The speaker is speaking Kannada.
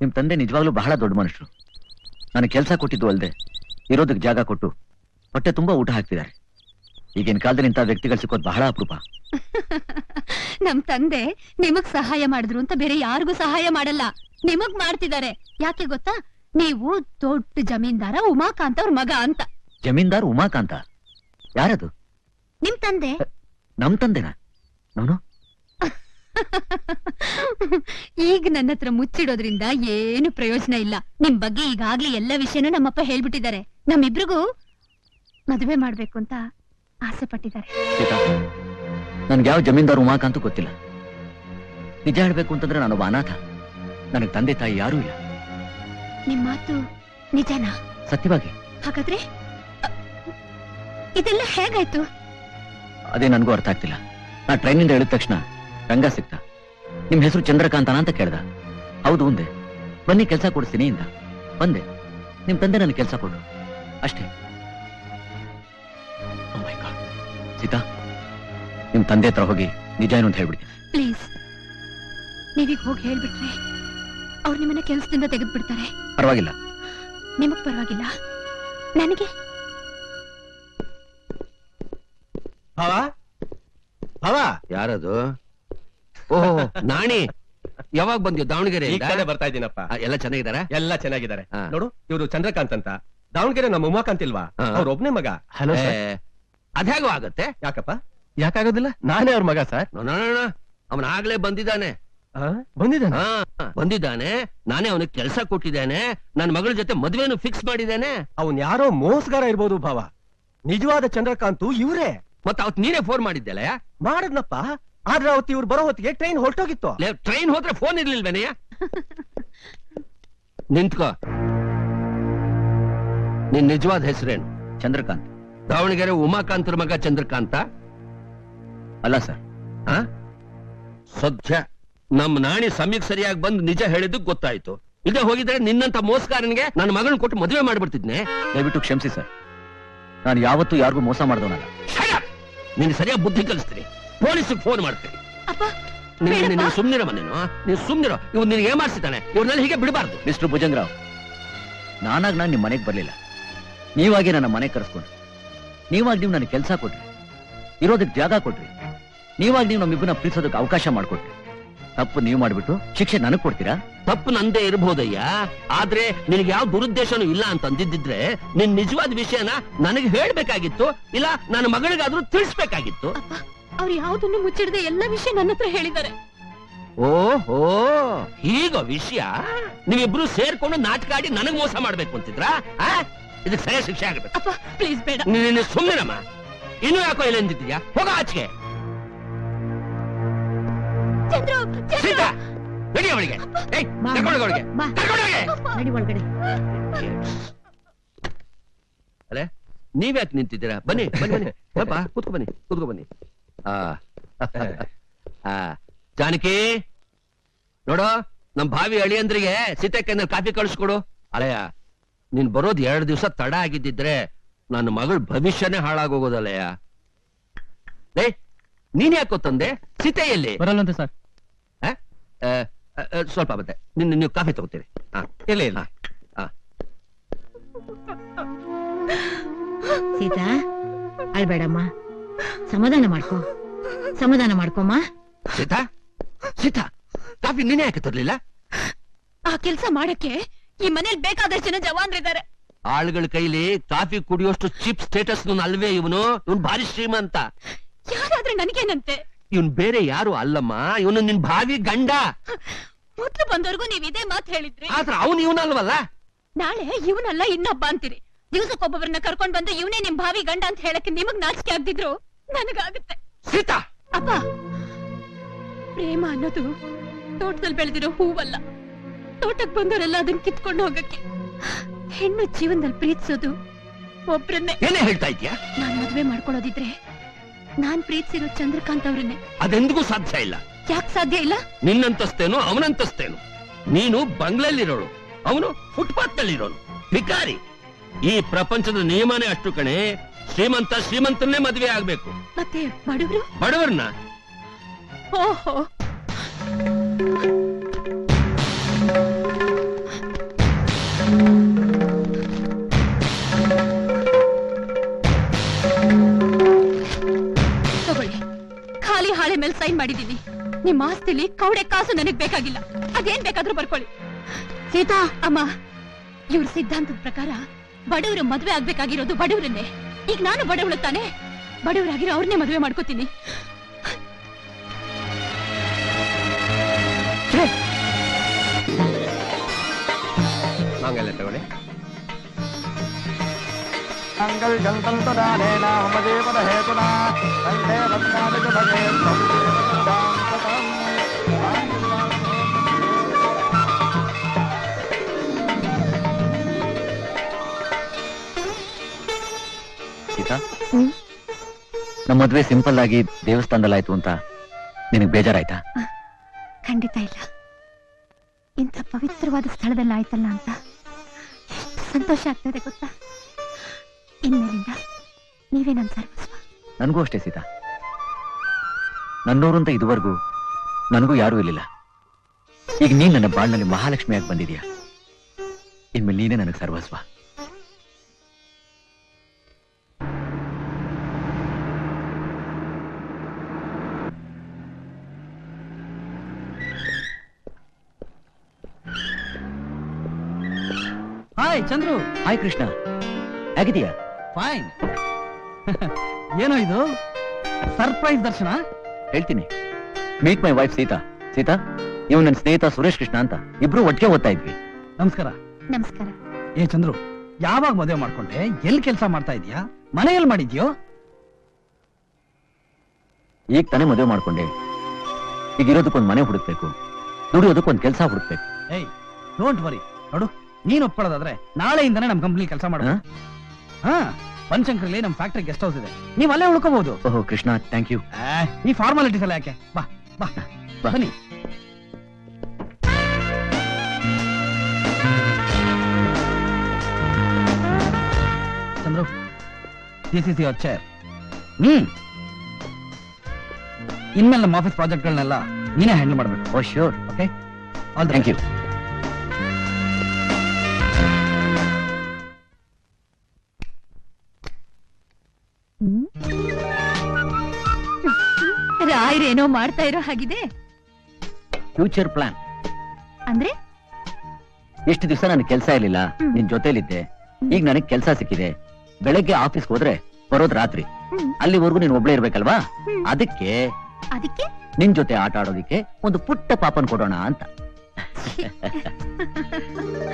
ನಿಮ್ ತಂದೆ ನಿಜವಾಗ್ಲೂ ಬಹಳ ದೊಡ್ಡ ಮನುಷ್ಯರು ನನಗೆ ಕೆಲಸ ಕೊಟ್ಟಿದ್ದು ಅಲ್ಲದೆ ಇರೋದಕ್ಕೆ ಜಾಗ ಕೊಟ್ಟು ಹೊಟ್ಟೆ ತುಂಬಾ ಊಟ ಹಾಕ್ತಿದ್ದಾರೆ. ಈಗಿನ ಕಾಲದಲ್ಲಿ ಇಂಥ ವ್ಯಕ್ತಿಗಳು ಸಿಕ್ಕೋದು ಬಹಳ ಅಪರೂಪ. ನಮ್ ತಂದೆ ನಿಮಗ್ ಸಹಾಯ ಮಾಡಿದ್ರು ಅಂತ ಬೇರೆ ಯಾರಿಗೂ ಸಹಾಯ ಮಾಡಲ್ಲ. ನಿಮಗ್ ಮಾಡ್ತಿದ್ದಾರೆ. ಯಾಕೆ ಗೊತ್ತಾ? ನೀವು ದೊಡ್ಡ ಜಮೀನ್ದಾರ ಉಮಾಕಾಂತ್ ಅವ್ರ ಮಗ ಅಂತ. ಜಮೀನ್ದಾರ್ ಉಮಾಕಾಂತ? ಯಾರದು? ನಿಮ್ ತಂದೆ? ನಮ್ ತಂದೆನಾ? ನೋನು? ಈಗ ನನ್ನ ಹತ್ರ ಮುಚ್ಚಿಡೋದ್ರಿಂದ ಏನು ಪ್ರಯೋಜನ ಇಲ್ಲ. ನಿಮ್ ಬಗ್ಗೆ ಈಗಾಗ್ಲೇ ಎಲ್ಲ ವಿಷಯನೂ ನಮ್ಮಪ್ಪ ಹೇಳ್ಬಿಟ್ಟಿದ್ದಾರೆ. ನಮ್ಮಿಬ್ರಿಗೂ ಮದುವೆ ಮಾಡ್ಬೇಕು ಅಂತ ಆಸೆ ಪಟ್ಟಿದ್ದಾರೆ. ನನ್ಗೆ ಯಾವ ಜಮೀನ್ದಾರ್ ಅಂತೂ ಗೊತ್ತಿಲ್ಲ. ನಿಜ ಹೇಳ್ಬೇಕು ಅಂತಂದ್ರೆ ನಾನು ಅನಾಥ. ನನಗೆ ತಂದೆ ತಾಯಿ ಯಾರೂ ಇಲ್ಲ. ನಿಮ್ ಮಾತು ನಿಜನಾ? ಸತ್ಯವಾಗಿ. ಹಾಗಾದ್ರೆ ಅ, ಇದೆಲ್ಲ ಹೇಗಾಯ್ತು? ಅದೇ ನನಗೂ ಅರ್ಥ ಆಗ್ತಿಲ್ಲ. ನಾ ಟ್ರೈನಿಂದ ಇಳಿದ ತಕ್ಷಣ ರಂಗ ಸಿಕ್ತ. ನಿಮ್ ಹೆಸರು ಚಂದ್ರಕಾಂತನ ಅಂತ ಕೇಳ್ದ. ಹೌದು ಒಂದೆ. ಬನ್ನಿ ಕೆಲಸ ಕೊಡಿಸ್ತೀನಿ ಇಂದ. ಬಂದೆ. ನಿಮ್ ತಂದೆ ನನ್ನ ಕೆಲಸ ಕೊಡು. ಅಷ್ಟೇ. Oh my God. ಸೀತಾ ನಿಮ್ ತಂದೆ ಹತ್ರ ಹೋಗಿ ನಿಜ ಏನು ಅಂತ ಹೇಳ್ಬಿಡಿ. ಪ್ಲೀಸ್ ನೀವೀಗ ಹೋಗಿ ಹೇಳ್ಬಿಟ್ರೆ ಅವ್ರು ನಿಮ್ಮನ್ನ ಕೆಲಸದಿಂದ ತೆಗೆದು ಬಿಡ್ತಾರೆ ಪರವಾಗಿಲ್ಲ. ನಿಮಗ್ ಪರವಾಗಿಲ್ಲ. ನನಗೆ? ಭಾವ? ಭಾವ? ಯಾರದು? ಓಹೋ ನಾಣಿ. ಯಾವಾಗ ಬಂದ್ಯೋ ದಾವಣಗೆರೆ ಈ ಕಡೆ ಬರ್ತಾ ಇದೀನಪ್ಪ ಎಲ್ಲ ಚೆನ್ನಾಗಿದಾರ ಎಲ್ಲ ಚೆನ್ನಾಗಿದ್ದಾರೆ. ಹಾ. ನೋಡು ಇವರು ಚಂದ್ರಕಾಂತ್ ಅಂತ. ದಾವಣಗೆರೆ ನಮ್ಮ ಉಮಾಕಾಂತ್ ಇಲ್ವಾ? ಹಾ. ಅವ್ರ ಒಬ್ನೇ ಮಗ. ಹಲೋ ಅದ್ಯಾಗೋ ಆಗತ್ತೆ? ಯಾಕಪ್ಪ? ಯಾಕಾಗೋದಿಲ್ಲ? ನಾನೇ ಅವ್ರ ಮಗ ಸರ್. ಅವನ ಆಗ್ಲೇ ಬಂದಿದ್ದಾನೆ. ಬಂದಿದ್ದಾನೆ? ಹಾ ಬಂದಿದ್ದಾನೆ. ನಾನೇ ಅವನಿಗೆ ಕೆಲಸ ಕೊಟ್ಟಿದ್ದೇನೆ. ನನ್ನ ಮಗಳ ಜೊತೆ ಮದ್ವೆನು ಫಿಕ್ಸ್ ಮಾಡಿದ್ದೇನೆ. ಅವನ್ ಯಾರೋ ಮೋಸಗಾರ ಇರ್ಬೋದು ಭಾವ. ನಿಜವಾದ ಚಂದ್ರಕಾಂತ್ ಇವ್ರೆ. ಮತ್ತೆ ಅವತ್ ನೀನೇ ಫೋನ್ ಮಾಡಿದ್ದೆಲ್ಲ? ಮಾಡದ್ನಪ್ಪ. ಆದ್ರೆ ಅವತ್ತು ಇವ್ರು ಬರೋ ಹೊತ್ತಿಗೆ ಟ್ರೈನ್ ಹೊರಟೋಗಿತ್ತು. ಟ್ರೈನ್ ಹೋದ್ರೆ ಫೋನ್ ಇರ್ಲಿಲ್ವೇನೆಯ ನಿಂತ್ಕೋ. ನಿನ್ ನಿಜವಾದ ಹೆಸರೇನು ಚಂದ್ರಕಾಂತ್. ದಾವಣಗೆರೆ ಉಮಾಕಾಂತರ ಮಗ ಚಂದ್ರಕಾಂತ? ಅಲ್ಲ ಸರ್. ಆ? ಸದ್ಯ ನಮ್ ನಾಣಿ ಸಮಯಕ್ಕೆ ಸರಿಯಾಗಿ ಬಂದು ನಿಜ ಹೇಳಿದ್ದು ಗೊತ್ತಾಯ್ತು. ಇದೇ ಹೋಗಿದ್ರೆ ನಿನ್ನಂತ ಮೋಸಗಾರನಿಗೆ ನನ್ನ ಮಗಳನ್ನ ಕೊಟ್ಟು ಮದುವೆ ಮಾಡ್ಬಿಡ್ತಿದ್ನೆ. ದಯವಿಟ್ಟು ಕ್ಷಮಿಸಿ ಸರ್. ನಾನು ಯಾವತ್ತೂ ಯಾರಿಗೂ ಮೋಸ ಮಾಡಿದವನಲ್ಲ. ನೀನು ಸರಿಯಾಗಿ ಬುದ್ಧಿ ಕಲಿಸ್ತೀನಿ. ಪೊಲೀಸಿಗೆ ಫೋನ್ ಮಾಡ್ತೀನಿ. ಅಪ್ಪ ನೀನು ಸುಮ್ನಿರಮ್ಮ ನೀನು ನೀನು ಸುಮ್ನಿರೋ. ಇವ್ ನಿನಗೆ ಏಮಾರ್ಸಿದ್ದಾನೆ ಇವ್ರನ್ನೆಲ್ಲ ಹೀಗೆ ಬಿಡಬಾರ್ದು. ಮಿಸ್ಟರ್ ಭುಜಂಗರಾವ್ ನಾನಾಗ ನಾನು ನಿಮ್ಮ ಮನೆಗೆ ಬರಲಿಲ್ಲ. ನೀವಾಗಿ ನನ್ನ ಮನೆಗೆ ಕರೆಸ್ಕೊಂಡ್ರಿ. ನೀವಾಗಿ ನೀವು ನನಗೆ ಕೆಲಸ ಕೊಟ್ರಿ. ಇರೋದಕ್ಕೆ ಜಾಗ ಕೊಟ್ರಿ. ನೀವಾಗಿ ನೀವು ನಮ್ಮಿಬ್ಬರನ್ನ ಪ್ರೀತಿಸೋದಕ್ಕೆ ಅವಕಾಶ ಮಾಡಿಕೊಟ್ರಿ. ತಪ್ಪು ನೀವು ಮಾಡ್ಬಿಟ್ಟು ಶಿಕ್ಷೆ ನನಗೆ ಕೊಡ್ತೀರಾ? ತಪ್ಪು ನಂದೇ ಇರಬಹುದಯ್ಯ ಆದ್ರೆ ನಿನಗೆ ಯಾವ ದುರುದ್ದೇಶನೂ ಇಲ್ಲ ಅಂತ ಅಂದಿದ್ದಿದ್ರೆ ನಿನ್ ನಿಜವಾದ ವಿಷಯನ ನನಗೆ ಹೇಳ್ಬೇಕಾಗಿತ್ತು ಇಲ್ಲ ನನ್ನ ಮಗಳಿಗಾದ್ರೂ ತಿಳಿಸ್ಬೇಕಾಗಿತ್ತು. ಅವ್ರು ಯಾವ್ದನ್ನು ಮುಚ್ಚಿಡದೆ ಎಲ್ಲ ವಿಷಯ ನನ್ನ ಹತ್ರ ಹೇಳಿದ್ದಾರೆ. ಓಹೋ ಈಗ ವಿಷಯ? ನೀವಿಬ್ರು ಸೇರ್ಕೊಂಡು ನಾಟಕ ಆಡಿ ನನಗ್ ಮೋಸ ಮಾಡ್ಬೇಕು ಅಂತಿದ್ರ? ಆ? ಇದಕ್ಕೆ ಸರಿಯ ಶಿಕ್ಷೆ ಆಗಬೇಕು. ಅಪ್ಪ ಪ್ಲೀಸ್ ಬೇಡ. ನೀನು ಸುಮ್ಮನಮ್ಮ ಇನ್ನು ಯಾಕೋ ಇಲ್ಲ ಹೋಗ ಆಚೆಗೆ. ಚಂದ್ರು ಚಂದ್ರು! ಸೀತಾ ನಡಿ ಅವಳಿಗೆ. ಏಯ್ ಬಾ. ಕರ್ಕೊಂಡೋಗು ಅವಳಿಗೆ. ಬಾ. ಕರ್ಕೊಂಡೋಗಿ ನಡಿ ಒಳಗಡೆ. ಅರೆ ನೀವ್ಯಾಕೆ ನಿಂತಿದ್ದೀರಾ? ಬನ್ನಿ ಬನ್ನಿ ಬನ್ನಿ. ಸ್ವಲ್ಪ ಕೂತ್ಕೊ ಬನ್ನಿ ಕೂತ್ಕೊ ಬನ್ನಿ. ಆ. ಆ. ಜಾನಕಿ ನೋಡು ನಮ್ ಭಾವಿ ಅಳಿಯಂದ್ರಿಗೆ ಸೀತೆಕೈನ ಕಾಫಿ ಕಳಿಸ್ಕೊಡು. ಅಲಯ ನೀನ್ ಬರೋದ್ ಎರಡ್ ದಿವಸ ತಡ ಆಗಿದ್ದಿದ್ರೆ ನನ್ನ ಮಗಳ ಭವಿಷ್ಯನೇ ಹಾಳಾಗೋಗೋದಲ್ಲಯ್ಯ ಲೇ ನೀನ್ ಯಾಕೋ ತಂದೆ? ಸೀತೆಯಲ್ಲಿ ಬರಲ್ಲಂತೆ ಸರ್. ಸ್ವಲ್ಪ ಮತ್ತೆ. ನಿನ್ನ ನೀವು ಕಾಫಿ ತಗೋತೀರಿ. ಹಾ ಇಲ್ಲ ಇಲ್ಲ. ಹಾ ಸೀತಾ ಅಳ್ಬೇಡಮ್ಮ. ಸಮಾಧಾನ ಮಾಡ್ಕೊ. ಸಮಾಧಾನ ಮಾಡ್ಕೊಮ್ಮ ಸೀತಾ? ಸೀತಾ ಕಾಫಿ ನೀನೇ ಯಾಕೆ ತರ್ಲಿಲ್ಲ? ಆ ಕೆಲ್ಸ ಮಾಡಕ್ಕೆ ಈ ಮನೇಲಿ ಬೇಕಾದಷ್ಟು ಜನ ಜವಾನ್ರಿದ್ದಾರೆ ಆಳುಗಳ ಕೈಲಿ ಕಾಫಿ ಕುಡಿಯೋಷ್ಟು ಚಿಪ್ ಸ್ಟೇಟಸ್ ಅಲ್ವೇ ಇವನು? ಇವನ್ ಭಾರಿ ಶ್ರೀಮಂತ. ಯಾರಾದ್ರೆ ನನಗೇನಂತೆ? ಇವನ್ ಬೇರೆ ಯಾರು ಅಲ್ಲಮ್ಮ. ಇವನು ನಿನ್ ಭಾವಿ ಗಂಡ. ಮೊದ್ಲು ಬಂದವ್ರಿಗೂ ನೀವ್ ಇದೇ ಮಾತು ಹೇಳಿದ್ರಿ. ಆದ್ರ ಅವನು ಇವನಲ್ವಲ್ಲ? ನಾಳೆ ಇವನಲ್ಲ ಇನ್ನೊಬ್ಬ ಅಂತೀರಿ. ದಿವಸಕ್ಕೊಬ್ಬೊಬ್ಬರನ್ನ ಕರ್ಕೊಂಡ್ ಬಂದು ಇವನೇ ನಿಮ್ ಭಾವಿ ಗಂಡ ಅಂತ ಹೇಳಕ್ಕೆ ನಿಮಗ್ ನಾಚಿಕೆ ಆಗ್ದಿದ್ರು? ನನಗಾಗುತ್ತೆ. ಸೀತಾ! ಅಪ್ಪ! ಪ್ರೇಮ ಅನ್ನೋದು ತೋಟದಲ್ಲಿ ಬೆಳೆದಿರೋ ಹೂವಲ್ಲ. ತೋಟಕ್ ಬಂದವರೆಲ್ಲ ಅದನ್ನ ಕಿತ್ಕೊಂಡು ಹೋಗಕ್ಕೆ. ಹೆಣ್ಣು ಜೀವನದಲ್ಲಿ ಪ್ರೀತಿಸೋದು ಒಬ್ರನ್ನೇ. ಏನೇ ಹೇಳ್ತಾ ಇದ್ಯಾ ನಾನ್ ಮದ್ವೆ ಮಾಡ್ಕೊಳ್ಳೋದಿದ್ರೆ ನಾನ್ ಪ್ರೀತಿಸಿರೋ ಚಂದ್ರಕಾಂತ್ ಅವ್ರನ್ನೇ. ಅದೆಂದಿಗೂ ಸಾಧ್ಯ ಇಲ್ಲ. ಯಾಕೆ ಸಾಧ್ಯ ಇಲ್ಲ? ನಿನ್ನಂತಸ್ತೇನು ಅವನಂತಸ್ತೇನು. ನೀನು ಬಂಗ್ಲಲ್ಲಿರೋಳು ಅವನು ಫುಟ್ಪಾತ್ ನಲ್ಲಿರೋನು ಭಿಕಾರಿ. ಈ ಪ್ರಪಂಚದ ನಿಯಮನೇ ಅಷ್ಟು ಕಣೆ. ಶ್ರೀಮಂತ ಶ್ರೀಮಂತನೇ ಮದುವೆ ಆಗ್ಬೇಕು. ಮತ್ತೆ ಬಡವರು? ಬಡವರನ್ನ? ಓಹೋ. ಖಾಲಿ ಹಾಳೆ ಮೇಲೆ ಸೈನ್ ಮಾಡಿದ್ದೀನಿ. ನಿಮ್ಮ ಆಸ್ತಿಲಿ ಕೌಡೆ ಕಾಸು ನನಗೆ ಬೇಕಾಗಿಲ್ಲ. ಅದೇನ್ ಬೇಕಾದ್ರೂ ಬರ್ಕೊಳ್ಳಿ. ಸೀತಾ ಅಮ್ಮ ಇವ್ರ ಸಿದ್ಧಾಂತದ ಪ್ರಕಾರ ಬಡವರು ಮದುವೆ ಆಗ್ಬೇಕಾಗಿರೋದು ಬಡವರನ್ನೇ. ಈಗ ನಾನು ಬಡವಳು ತಾನೆ. ಬಡವರಾಗಿರೋ ಅವ್ರನ್ನೇ ಮದುವೆ ಮಾಡ್ಕೋತೀನಿ. ಮಾಂಗಲ್ಯ ತಗೊಳ್ಳಿ. ಸೀತಾ ಹ್ಮ್. ನಮ್ಮ ಮದ್ವೆ ಸಿಂಪಲ್ ಆಗಿ ದೇವಸ್ಥಾನದಲ್ಲಾಯ್ತು ಅಂತ ನಿನಗೆ ಬೇಜಾರಾಯ್ತಾ? ಖಂಡಿತ ಇಲ್ಲ. ಇಂಥ ಪವಿತ್ರವಾದ ಸ್ಥಳದಲ್ಲಿ ಆಯ್ತಲ್ಲ ಅಂತ ಸಂತೋಷ ಆಗ್ತದೆ ಗೊತ್ತಾ? ಇನ್ಮೇಲಿಂದ ನೀವೇ ನನ್ನ ಸರ್ವಸ್ವ. ನನಗೂ ಅಷ್ಟೇ ಸೀತಾ. ನನ್ನೋರು ಅಂತ ಇದುವರೆಗೂ ನನಗೂ ಯಾರೂ ಇರಲಿಲ್ಲ. ಈಗ ನೀನು ನನ್ನ ಬಾಳ್ನಲ್ಲಿ ಮಹಾಲಕ್ಷ್ಮಿಯಾಗಿ ಬಂದಿದ್ಯಾ? ಇನ್ಮೇಲೆ ನೀನೇ ನನಗೆ ಸರ್ವಸ್ವ. ಹಾಯ್ ಚಂದ್ರು. ಹಾಯ್ ಕೃಷ್ಣ. ಹೇಗಿದೀಯಾ ಫೈನ್ ಏನೋ ಇದು? ಸರ್ಪ್ರೈಸ್ ದರ್ಶನ? ಹೇಳ್ತೀನಿ. Meet my wife Sita. Sita ಇವ್ ನನ್ನ ಸ್ನೇಹಿತ ಸುರೇಶ್ ಕೃಷ್ಣ ಅಂತ ಇಬ್ರು ಒಟ್ಟಿಗೆ ಓದ್ತಾ ಇದ್ವಿ. ನಮಸ್ಕಾರ. ನಮಸ್ಕಾರ. ಏ ಚಂದ್ರು ಯಾವಾಗ ಮದುವೆ ಮಾಡ್ಕೊಂಡೆ? ಎಲ್ಲಿ ಕೆಲಸ ಮಾಡ್ತಾ ಇದೀಯಾ ಮನೆಯಲ್ಲಿ ಮಾಡಿದ್ಯೋ? ಈಗ ತಾನೇ ಮದುವೆ ಮಾಡ್ಕೊಂಡೆ. ಈಗ ಇರೋದಕ್ಕೊಂದು ಮನೆ ಹುಡುಕ್ಬೇಕು. ದುಡಿಯೋದಕ್ಕೊಂದು ಕೆಲಸ ಹುಡುಕ್ಬೇಕು. ಏಯ್ ಡೋಂಟ್ ವರಿ ನೋಡು ನೀನ್ ಒಪ್ಕೊಳ್ಳೋದಾದ್ರೆ ನಾಳೆಯಿಂದನೇ ನಮ್ ಕಂಪ್ನಿ ಕೆಲಸ ಮಾಡ ಹಾ? ಬನಶಂಕರಲ್ಲಿ ನಮ್ ಫ್ಯಾಕ್ಟರಿ ಗೆಸ್ಟ್ ಹೌಸ್ ಇದೆ. ನೀವ್ ಅಲ್ಲೇ ಉಳ್ಕೋಬಹುದು ಓಹೋ ಕೃಷ್ಣ ಥ್ಯಾಂಕ್ ಯು ಈ ಫಾರ್ಮಾಲಿಟೀಸ್ ಎಲ್ಲ ಯಾಕೆ? ಬಾ ಬಾ ಬಾ. ಬನ್ನಿ. Chandru this is your chair hmm. ಇನ್ಮೇಲೆ ನಮ್ಮ ಆಫೀಸ್ ಪ್ರಾಜೆಕ್ಟ್ಗಳನ್ನೆಲ್ಲ ನೀನೇ ಹ್ಯಾಂಡಲ್ ಮಾಡ್ಬೇಕು. ಓ sure okay all thank you ರಾಯರೇನೋ ಮಾಡ್ತಾ ಇರೋ ಹಾಗಿದೆ? ಫ್ಯೂಚರ್ ಪ್ಲಾನ್ ಅಂದ್ರೆ? ಎಷ್ಟು ದಿವಸ ನನ್ ಕೆಲಸ ಇರ್ಲಿಲ್ಲ. ನಿನ್ ಜೊತೆಲಿದ್ದೆ. ಈಗ ನನಗ್ ಕೆಲಸ ಸಿಕ್ಕಿದೆ. ಬೆಳಗ್ಗೆ ಆಫೀಸ್ ಹೋದ್ರೆ ಬರೋದ್ ರಾತ್ರಿ. ಅಲ್ಲಿವರೆಗೂ ನೀನ್ ಒಬ್ಳೇ ಇರ್ಬೇಕಲ್ವಾ? ಅದಕ್ಕೆ ಅದಕ್ಕೆ? ನಿನ್ ಜೊತೆ ಆಟ ಆಡೋದಿಕ್ಕೆ ಒಂದು ಪುಟ್ಟ ಪಾಪನ್ ಕೊಡೋಣ ಅಂತ.